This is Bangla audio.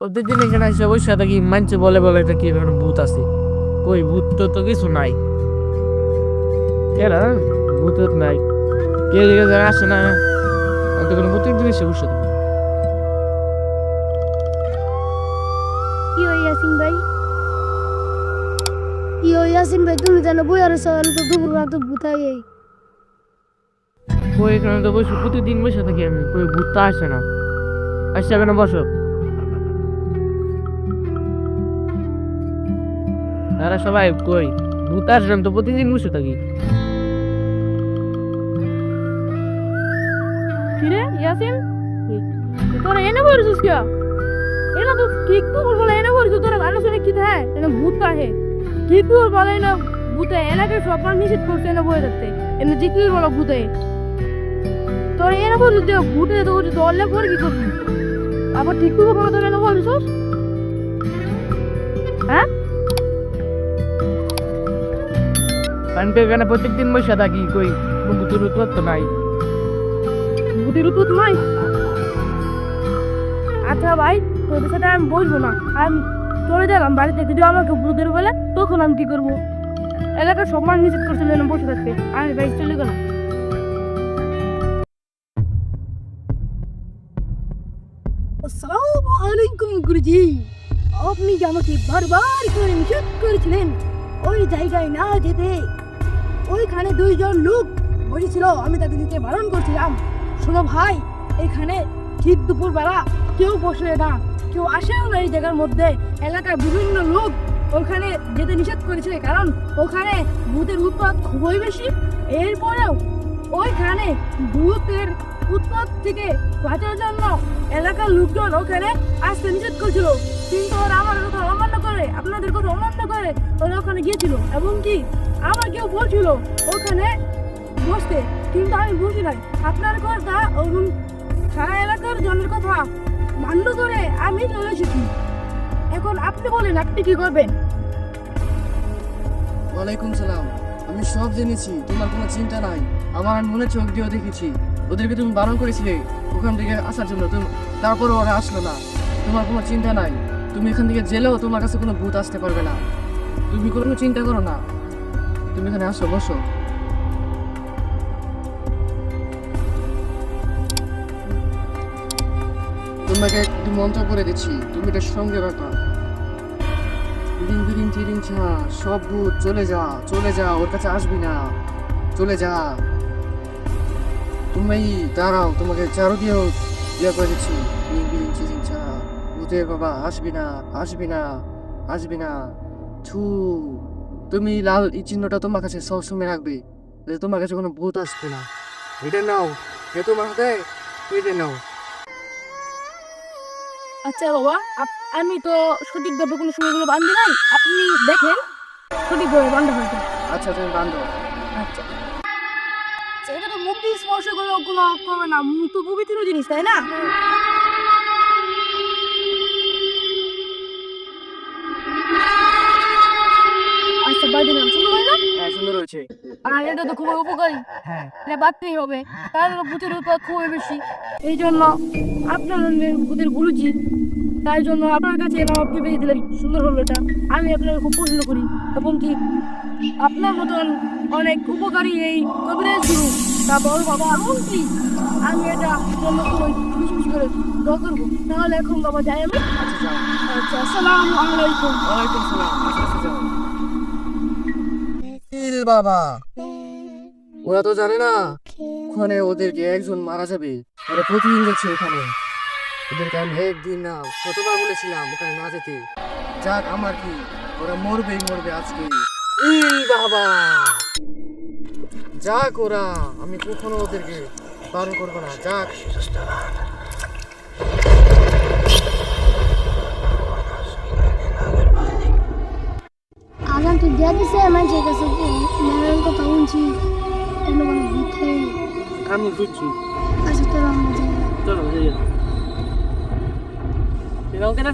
প্রতিদিন এখানে এসে বসে থাকি মানছে বলে বলে এটা কি এখানে ভূত আছে? কই ভূত তো তো কিছু নাই। কেরা ভূত নাই। কে দিকে যারা আসে না আমি তো কোনো প্রত্যেকদিন এসে বসে থাকি। কি হই ইয়াসিন ভাই? কি হই ইয়াসিন ভাই তুমি জানো বই আর সকাল তো দুপুর রাত ভূতাই কই এখানে তো বসে প্রতিদিন বসে থাকি আমি কই ভূত আসে না। আসছে কেন বসো। তারা সবাই কই? ভূত আসে না, আমি তো প্রতিদিন বসে থাকি। কিরে ইয়াসিন? তোরা এনে বলছিস কি এটা তো ঠিক তো বলে? এনে বলছিস তোরা ভালো শুনে কি থাকে এটা ভূত আহে ঠিক তো বলে না ভূতে এলাকে সব নিষেধ করছে না বই রাখতে এমনি ঠিক তুই বলো ভূতে। তোরা এনে বলছিস যে ভূতে তো দলে পরে কি করবি? আবার ঠিক তো বলো তোরা এনে বলছিস হ্যাঁ? আমি তো এখানে প্রত্যেকদিন বসে থাকি কই কোনো ভূতের তো নাই। ভূতের উপর নয় আচ্ছা ভাই তোদের সাথে আমি বসবো না। আমি চলে গেলাম বাড়িতে যদি আমাকে ভূতের বলে তখন আমি কি করব? এলাকার সম্মান নিষেধ করছিল না বসে থাকতে। আমি ভাই চলে গেলাম। আসসালামু আলাইকুম গুরুজি। আপনি যে আমাকে বারবার করে নিষেধ করেছিলেন? ওই জায়গায় না যেতে ওইখানে দুইজন লোক বসেছিল, আমি তাদেরকে বারণ করছিলাম। শোনো ভাই, এখানে ঠিক দুপুরবেলা কেউ বসে না, কেউ আসেও না এই জায়গার মধ্যে। এলাকার বিভিন্ন লোক ওখানে যেতে নিষেধ করেছে, কারণ ওখানে ভূতের উৎপাত খুবই বেশি। এরপরেও ওইখানে ভূতের উৎপাত থেকে বাঁচার জন্য এলাকার লোকজন ওখানে আসতে নিষেধ করছিল। কিন্তু ওরা আমার কথা অমান্য করে, আপনাদের কথা অমান্য করে ওরা ওখানে গিয়েছিল। এবং কি আমার কেউ বলছিল ওখানে বসতে, কিন্তু আমি বুঝি নাই। আপনার কথা এবং সারা এলাকার জনের কথা মান্য করে আমি চলে এসেছি। এখন আপনি বলেন, আপনি কি করবেন? ওয়ালাইকুম সালাম। আমি সব জেনেছি, তোমার কোনো চিন্তা নাই। আমার আমি মনে চোখ দিয়েও দেখেছি। ওদেরকে তুমি বারণ করেছিলে, ওখান থেকে আসার জন্য। তুমি তারপরে ওরা আসলো না। তোমার কোনো চিন্তা নাই। তুমি এখান থেকে জেলেও তোমার কাছে কোনো ভূত আসতে পারবে না। তুমি কোনো চিন্তা করো না। তুমি এখানে আসো, বসো। তোমাকে একটু মন্ত্র করে দিচ্ছি। তুমি এটা সঙ্গে রাখো বিরিং বিরিং চিরিং ছা, সব ভূত, চলে যা চলে যা, ওর কাছে আসবি না। চলে যা। তুমি দাঁড়াও, তোমাকে চারো দিয়েও ইয়ে করে দিচ্ছি বিরিং বিরিং চিরিং ছা, ভূতের বাবা, আসবি না আসবি না আসবি না। ছু, তুমি লাল এই চিহ্নটা তোমার কাছে সবসময় রাখবে তোমার কাছে কোনো ভূত আসবে না। এটা নাও এ তোমার হাতে, এটা নাও। আচ্ছা বাবা আমি তো সঠিকভাবে কোনো সময়গুলো বান্ধি নাই। আপনি দেখেন সঠিকভাবে বান্ধা হয়েছে। আচ্ছা তুমি বান্ধব। আচ্ছা। এটা তো মুক্তি স্পর্শ করে কোনো করবে না। তো পবিত্র জিনিস তাই না? আচ্ছা বাদি নাম সুন্দর হয়েছে আর এটা তো খুবই উপকারী। হ্যাঁ। এটা বাড়তেই হবে। কারণ ভূতের উৎপাদ খুবই বেশি। এই জন্য আপনার ভূতের গুরুজি। তাই জন্য আপনার কাছে এরা বেঁধে দিলেন। সুন্দর হলো এটা। আমি আপনাকে খুব পছন্দ করি। এবং কি আপনার মতন অনেক উপকারী এই কবিরাজ গুরু। তারপর বাবা এমন কি আমি এটা জন্য খুবই খুশি খুশি করে দোয়া করব। তাহলে এখন বাবা যাই আমি আচ্ছা আচ্ছা আসসালামু আলাইকুম। ওয়ালাইকুম সালাম আস্তে আস্তে ইল বাবা। ওরা তো জানে না ওখানে ওদেরকে একজন মারা যাবে। ওরা প্রতিদিন যাচ্ছে ওখানে। ওদেরকে আমি একদিন না কতবার বলেছিলাম ওখানে না যেতে। যাক আমার কি? ওরা মরবেই মরবে আজকে। ইল বাবা! যাক ওরা আমি কখনো ওদেরকে বারণ করব না। যাক। আজান তো দিয়ে দিছে মানুষের কাছে মেয়ের শুনছি এগুলো মানে বুঝতে আমি বুঝছি আচ্ছা তোর আমরা যাই চলো যাই। এরকম কেন